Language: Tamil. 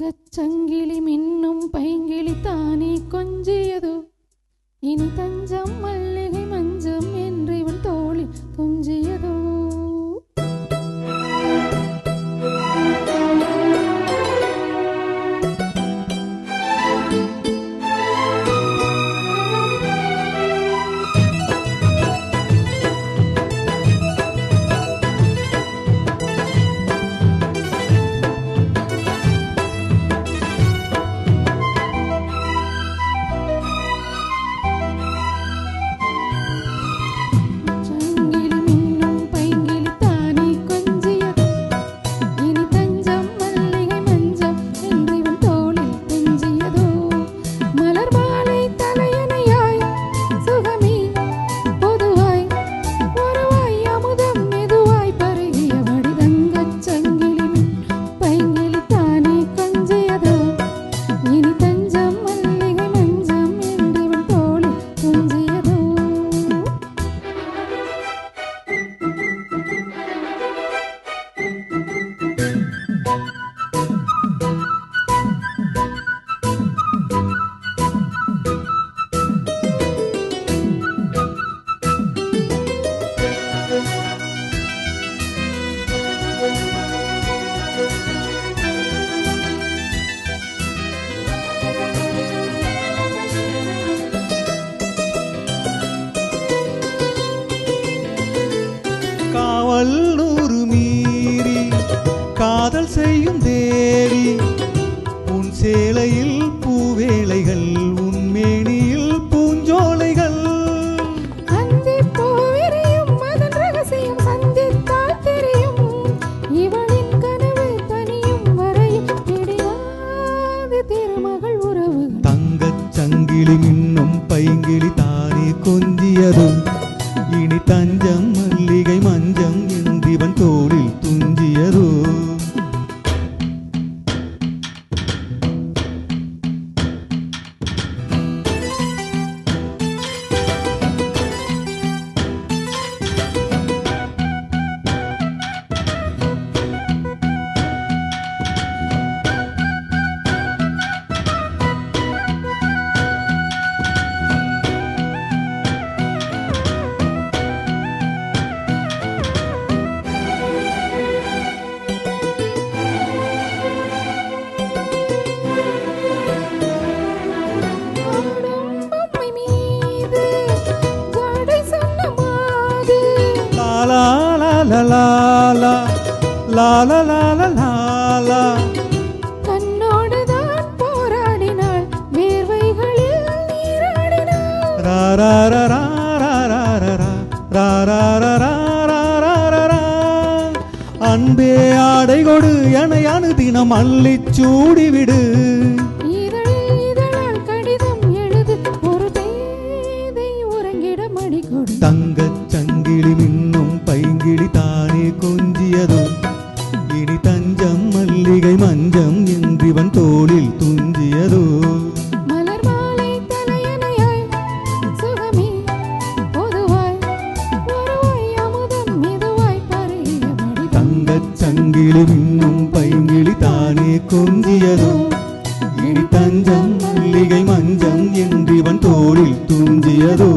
தங்கச் சங்கிலி மின்னும் பைங்கிளி தானே கொஞ்சியது? இனி தஞ்சம் அல்ல. வல்லூறு மீறி காதல் செய்யும் தேவி. உன் சேலையில் பூவேளைகள் உன் மேனியில் பூஞ்சோலைகள். சங்கிலி மின்னும் பைங்கிளி தானே கொஞ்சியதும். இனி தஞ்சம் மல்லிகை மஞ்சம் லா லா லா லா லா லா லா கண்ணோடுதான் போராடினாள் வேர்வைகளில் நீராடினாள் ரா ரா ரா ரா ரா ரா ரா ரா ரா ரா ரா ரா ரா ரா ரா ரா. அன்பே ஆடை கொடு என அனுதினம் அள்ளிச் சூடிவிடு பருகியபடி தங்கச் சங்கிலி மின்னும் பைங்கிளி தானே கொஞ்சியதோ இனி தஞ்சம் மல்லிகை மஞ்சம் என்றிவன் தோளில் துஞ்சியதோ